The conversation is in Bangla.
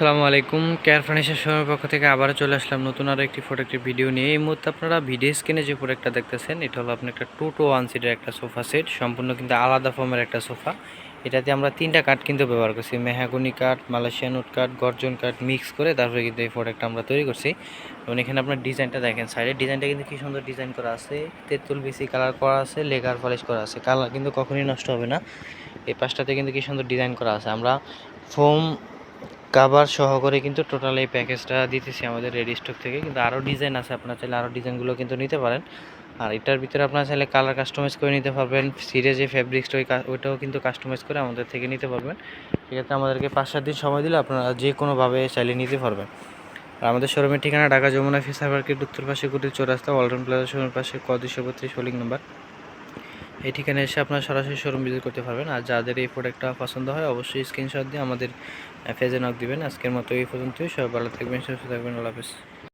আসসালামু আলাইকুম। কেয়ার ফার্নিচার শোরুমের পক্ষ থেকে আবারও চলে আসলাম নতুন আরও একটি একটি ভিডিও নিয়ে। এই মুহূর্তে আপনারা ভিডিও স্ক্রিনে যে প্রোডাক্টটা দেখতেছেন, এটা হলো আপনার একটা টু টু ওয়ান সিটের একটা সোফা সেট সম্পূর্ণ কিন্তু আলাদা ফর্মের একটা সোফা এটাতে আমরা তিনটা কাঠ কিন্তু ব্যবহার করছি। মেহাগুনি কাঠ মালয়েশিয়ান উড কাঠ গর্জন কাঠ মিক্স করে তারপরে কিন্তু এই প্রোডাক্টটা আমরা তৈরি করছি। এবং এখানে আপনার ডিজাইনটা দেখেন সাইডের ডিজাইনটা কিন্তু কি সুন্দর ডিজাইন করা আছে। তেঁতুল বেশি কালার করা আছে, লেগার পলিশ করা আছে। কালার কিন্তু কখনোই নষ্ট হবে না। এই পাশটাতে কিন্তু কি সুন্দর ডিজাইন করা আছে। আমরা ফোম কাভার সহকারে কিন্তু টোটাল এই প্যাকেজটা দিতেছি আমাদের রেডি স্টক থেকে। কিন্তু আরও ডিজাইন আছে, আপনার চাইলে আরও ডিজাইনগুলো কিন্তু নিতে পারেন। আর এটার ভিতরে আপনার চাইলে কালার কাস্টমাইজ করে নিতে পারবেন। সিরে যে ফ্যাব্রিক্সটা ওই ওইটাও কিন্তু কাস্টমাইজ করে আমাদের থেকে নিতে পারবেন। সেক্ষেত্রে আমাদেরকে পাঁচ সাত দিন সময় দিলে আপনারা যে কোনোভাবে চাইলে নিতে পারবেন। আর আমাদের শোরুমের ঠিকানা ঢাকা যমুনা ফিসার মার্কেট, উত্তর পাশে কুটির চৌরাস্তা ওয়ালটন প্লাজা শোরুমের পাশে ক দুশো বত্রিশ হোলিং নাম্বার এই ঠিকানায় এসে আপনারা সরাসরি শোরুম ভিজিট করতে পারবেন। আর যাদের এই প্রোডাক্টটা পছন্দ হয়, অবশ্যই স্ক্রিনশট দিয়ে আমাদের ফেজে নক দিবেন। আজকের মতো এই পর্যন্তই। সবাই ভালো থাকবেন, সুস্থ থাকবেন। আল্লাহ